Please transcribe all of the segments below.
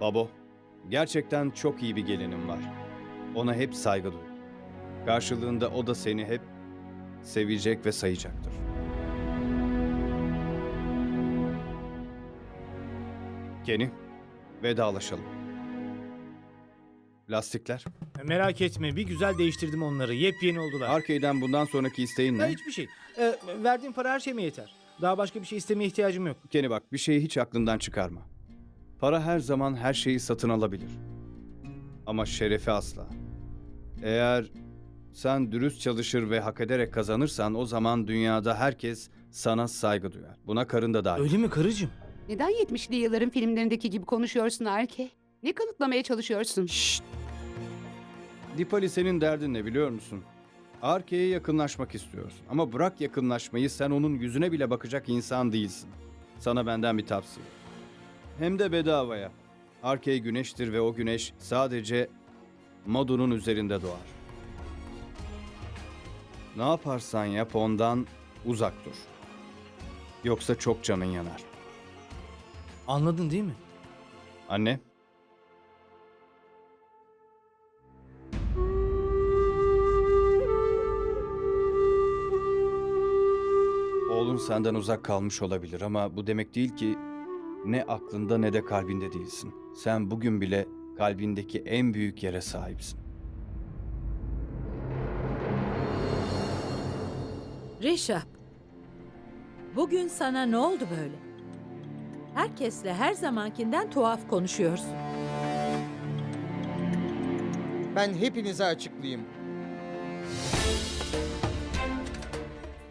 Babo, gerçekten çok iyi bir gelinim var. Ona hep saygı duy. Karşılığında o da seni hep sevecek ve sayacaktır. Kenny, vedalaşalım. Lastikler. E, Merak etme bir güzel değiştirdim onları. Yepyeni oldular. Arcade'den bundan sonraki isteğin ne? hiçbir şey. E, verdiğim para her şeyime yeter. Daha başka bir şey istemeye ihtiyacım yok. Kenny bak bir şeyi hiç aklından çıkarma. Para her zaman her şeyi satın alabilir. Ama şerefi asla. Eğer sen dürüst çalışır ve hak ederek kazanırsan o zaman dünyada herkes sana saygı duyar. Buna karın da dahil. Öyle mi karıcığım? Neden 70'li yılların filmlerindeki gibi konuşuyorsun Arke? Ne kanıtlamaya çalışıyorsun? Şşt! Dipali senin derdin ne biliyor musun? Arke'ye yakınlaşmak istiyorsun. Ama bırak yakınlaşmayı sen onun yüzüne bile bakacak insan değilsin. Sana benden bir tavsiye. Hem de bedavaya. Arke güneştir ve o güneş sadece Madu'nun üzerinde doğar. Ne yaparsan yap ondan uzak dur. Yoksa çok canın yanar. Anladın değil mi? Anne? Oğlun senden uzak kalmış olabilir ama bu demek değil ki ne aklında ne de kalbinde değilsin. Sen bugün bile kalbindeki en büyük yere sahipsin. Rişap, bugün sana ne oldu böyle? Herkesle her zamankinden tuhaf konuşuyorsun. Ben hepinize açıklayayım.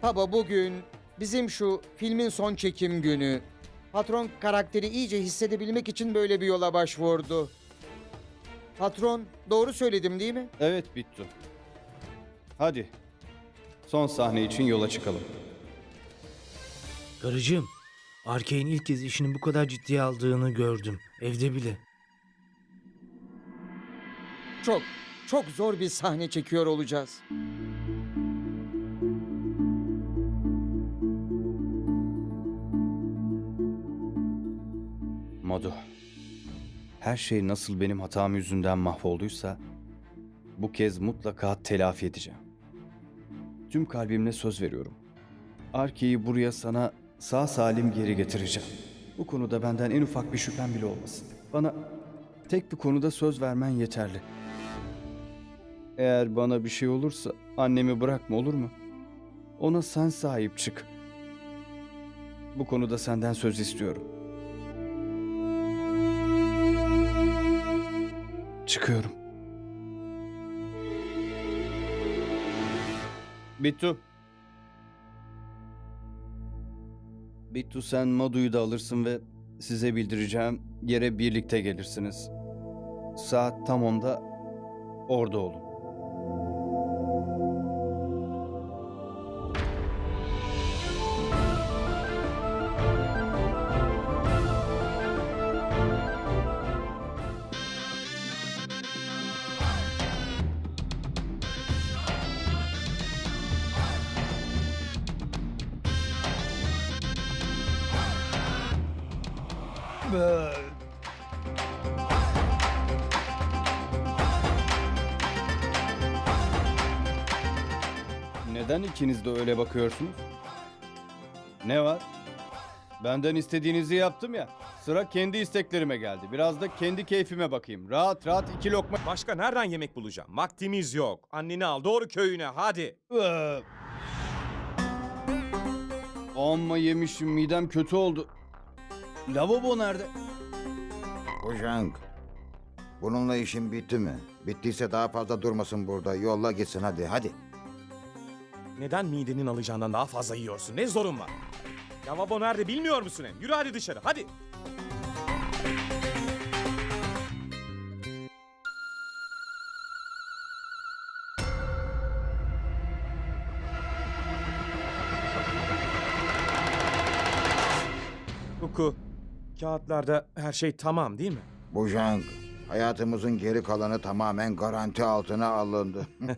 Baba bugün bizim şu filmin son çekim günü. Patron karakteri iyice hissedebilmek için böyle bir yola başvurdu. Patron doğru söyledim değil mi? Evet Bittu. Hadi. Son sahne için yola çıkalım. Karıcığım, Arke'nin ilk kez işini bu kadar ciddiye aldığını gördüm. Evde bile. Çok, çok zor bir sahne çekiyor olacağız. Modu. Her şey nasıl benim hatam yüzünden mahvolduysa bu kez mutlaka telafi edeceğim. Tüm kalbimle söz veriyorum. Arke'yi buraya sana sağ salim geri getireceğim. Bu konuda benden en ufak bir şüphen bile olmasın. Bana tek bir konuda söz vermen yeterli. Eğer bana bir şey olursa annemi bırakma olur mu? Ona sen sahip çık. Bu konuda senden söz istiyorum. Çıkıyorum. Bittu. Bittu sen Madu'yu da alırsın ve size bildireceğim yere birlikte gelirsiniz. Saat tam onda orada olun. Neden ikiniz de öyle bakıyorsunuz? Ne var? Benden istediğinizi yaptım ya. Sıra kendi isteklerime geldi. Biraz da kendi keyfime bakayım. Rahat rahat iki lokma... Başka nereden yemek bulacağım? Vaktimiz yok. Anneni al doğru köyüne hadi. Ee. Amma yemişim midem kötü oldu. Lavabo nerede? Bujang. Bununla işin bitti mi? Bittiyse daha fazla durmasın burada. Yolla gitsin hadi hadi. Neden midenin alacağından daha fazla yiyorsun? Ne zorun var? Lavabo nerede bilmiyor musun hem? Yürü hadi dışarı hadi. Kuku, Kağıtlarda her şey tamam değil mi? Bujang, hayatımızın geri kalanı tamamen garanti altına alındı.